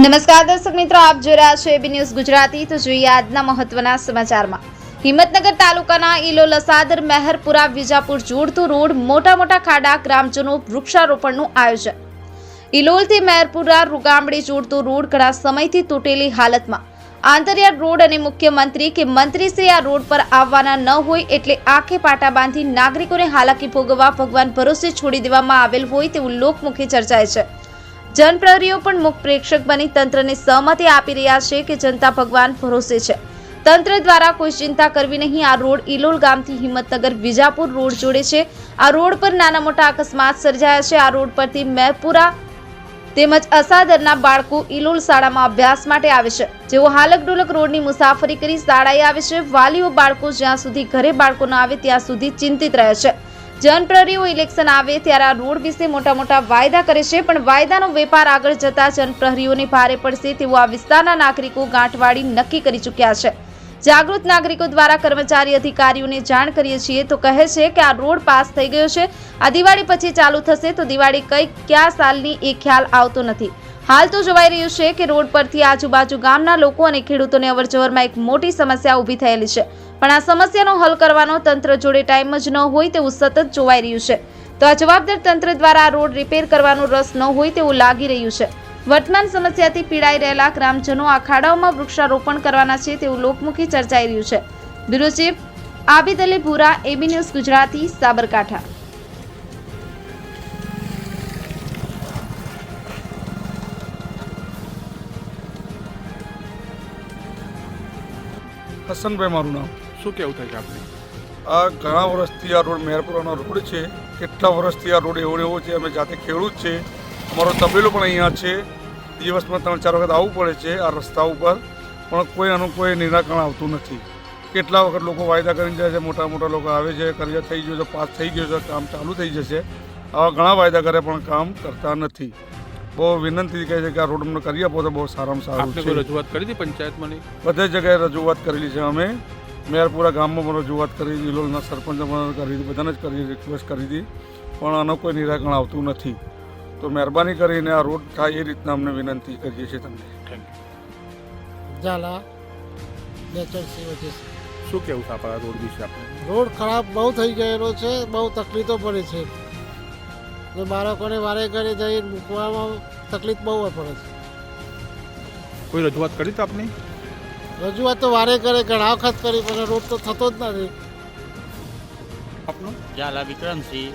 નમસ્કાર, દર્શક મિત્રો, આપ જોઈ રહ્યા છો એબી ન્યૂઝ ગુજરાતી. તો જોઈએ આજના મહત્વના સમાચારમાં. હિંમતનગર તાલુકાના ઇલો લસાદર, મહેરપુરા, વિજાપુર, જોડતો રોડ મોટા મોટા ખાડા, ગ્રામજનો વૃક્ષારોપણનું આયોજન. ઇલોલથી મહેરપુરા, રૂગામડી, જોડતો રોડ ઘણા સમયથી તૂટેલી હાલતમાં. આંતરિયાળ રોડ અને મુખ્યમંત્રી કે મંત્રીશ્રી આ રોડ પર આવવાના ન હોય એટલે આંખે પાટા બાંધી નાગરિકોને હાલાકી ભોગવવા ભગવાન ભરોસે છોડી દેવામાં આવેલ હોય તેવું લોકમુખે ચર્ચાય છે. જનપ્રહરીઓ પણ મુખ પ્રેક્ષક બની તંત્રને સહમતિ આપી રહ્યા છે કે જનતા ભગવાન ભરોસે છે. તંત્ર દ્વારા કોઈ ચિંતા કરવી નહીં. આ રોડ ઇલોલ ગામથી હિંમતનગર વિજાપુર રોડ જોડે છે. આ રોડ પર નાના મોટા અકસ્માત સર્જાયા છે. આ રોડ પરથી મહેપુરા તેમજ અસાદરના બાળકો ઇલોલ શાળામાં અભ્યાસ માટે આવે છે. જેઓ હાલક ડોલક રોડની મુસાફરી કરી શાળાએ આવે છે. વાલીઓ બાળકો જ્યાં સુધી ઘરે બાળકો ન આવે ત્યાં સુધી ચિંતિત રહે છે. જનપ્રહરીઓ ઇલેક્શન આવે ત્યારે આ રોડ વિશે મોટા મોટા વાયદા કરે છે, પણ વાયદાનો વેપાર આગળ જતા જનપ્રહરીઓને ભારે પડશે તેવું આ વિસ્તારના નાગરિકો ગાંઠવાડી નક્કી કરી ચૂક્યા છે. જાગૃત નાગરિકો દ્વારા કર્મચારી અધિકારીઓને જાણ કરીએ છીએ તો કહે છે કે આ રોડ પાસ થઈ ગયો છે. આ દિવાળી પછી ચાલુ થશે તો દિવાળી કઈ કયા સાલની એ ખ્યાલ આવતો નથી. હાલ તો જોવાઈ રહ્યું છે કે રોડ પરથી આજુબાજુ ગામના લોકો અને ખેડૂતોને અવરજવરમાં એક મોટી સમસ્યા ઊભી થયેલી છે. પણ આ સમસ્યાનો હલ કરવાનો તંત્ર જોડે ટાઈમ જ ન હોય તેવું સતત જોવાઈ રહ્યું છે. તો આ જવાબદાર તંત્ર દ્વારા આ રોડ રિપેર કરવાનો રસ ન હોય તેવું લાગી રહ્યું છે. વર્તમાન સમસ્યાથી પીડાઈ રહેલા ગ્રામજનો આ ખાડાઓમાં વૃક્ષારોપણ કરવાના છે તેવું લોકમુખી ચર્ચાઈ રહ્યું છે. Bureau chief Abid Ali Bhura, AB news Gujarati, Sabarkantha. Hasanbhai મારું નામ. શું કેવું થાય છે આપણે આ ઘણા વર્ષથી આ રોડ મેરપુરાનો રોડ છે. કેટલા વર્ષથી આ રોડ એવો એવો છે અમે જાતે ખેડૂત છે. અમારો તબેલો પણ અહીંયા છે. દિવસમાં ત્રણ ચાર વખત આવવું પડે છે આ રસ્તા ઉપર. પણ કોઈ આનું કોઈ નિરાકરણ આવતું નથી. કેટલા વખત લોકો વાયદા કરીને જાય છે મોટા મોટા લોકો આવે છે કર્યા થઈ ગયું છે પાસ થઈ ગયું છે કામ ચાલુ થઈ જશે. આવા ઘણા વાયદા કરે પણ કામ કરતા નથી. બહુ વિનંતી કહે છે કે આ રોડ અમને કરી આપો તો બહુ સારામાં સારું છે. રજૂઆત કરી હતી પંચાયતમાં બધે જગ્યાએ રજૂઆત કરેલી છે અમે. મેરપુરા ગામમાં પણ રજૂઆત કરી ઇલોલના સરપંચ પણ કરી હતી બધાને જ કરી રિક્વેસ્ટ કરી હતી પણ આનો કોઈ નિરાકરણ આવતું નથી. તો મહેરબાની કરીને આ રોડ થાય એ રીતના અમને વિનંતી કરીએ છીએ તમને. ઝાલા શું કેવું છે આપણા રોડ વિશે આપણે? રોડ ખરાબ બહુ થઈ ગયેલો છે બહુ તકલીફો પડે છે. તો બાળકોને વારે ઘરે જઈ મૂકવામાં તકલીફ બહુ પડે છે. કોઈ રજૂઆત કરી તો આપની? રજૂઆત તો વારે કરે ઘણા વખત કરી પણ રોડ તો થતો જ નથી. આપનું? ઝાલા વિક્રમસિંહ.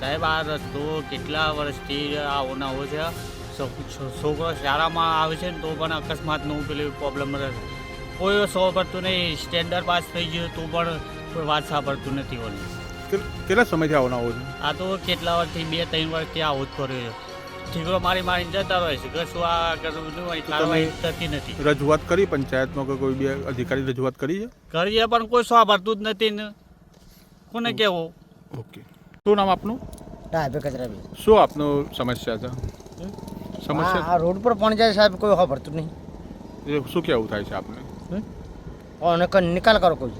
સાહેબ આ રસ્તો કેટલા વર્ષથી આવો ને આવો છે? સો- છોકરો શાળામાં આવે છે ને તો પણ અકસ્માતનું પેલું પ્રોબ્લેમ રહે કોઈ સો પડતું નહીં સ્ટેન્ડર્ડ પાસ થઈ ગયું તો પણ કોઈ વાત સાંભળતું નથી ઓલી. કેટલા સમયથી આવો છે? આ તો કેટલા વર્ષથી બે ત્રણ વર્ષથી આવું જ કર્યો ઠીકરો મારી મારીને જતા રહે છે. કે શું આ કરવું હોય કાર્યવાહી થતી નથી. રજૂઆત કરી પંચાયતમાં કે કોઈ બે અધિકારી રજૂઆત કરી છે? કરીએ પણ કોઈ સાંભળતું જ નથી ને. કોને કેવું ઓકે. શું નામ આપનું? ડાબે કચરા બી શું આપનું સમસ્યા છે? સમસ્યા? આ રોડ પર પણ જાય સાહેબ કોઈ ખબરતું નહીં. શું કેવું થાય છે આપને? નિકાલ કરો કોઈ.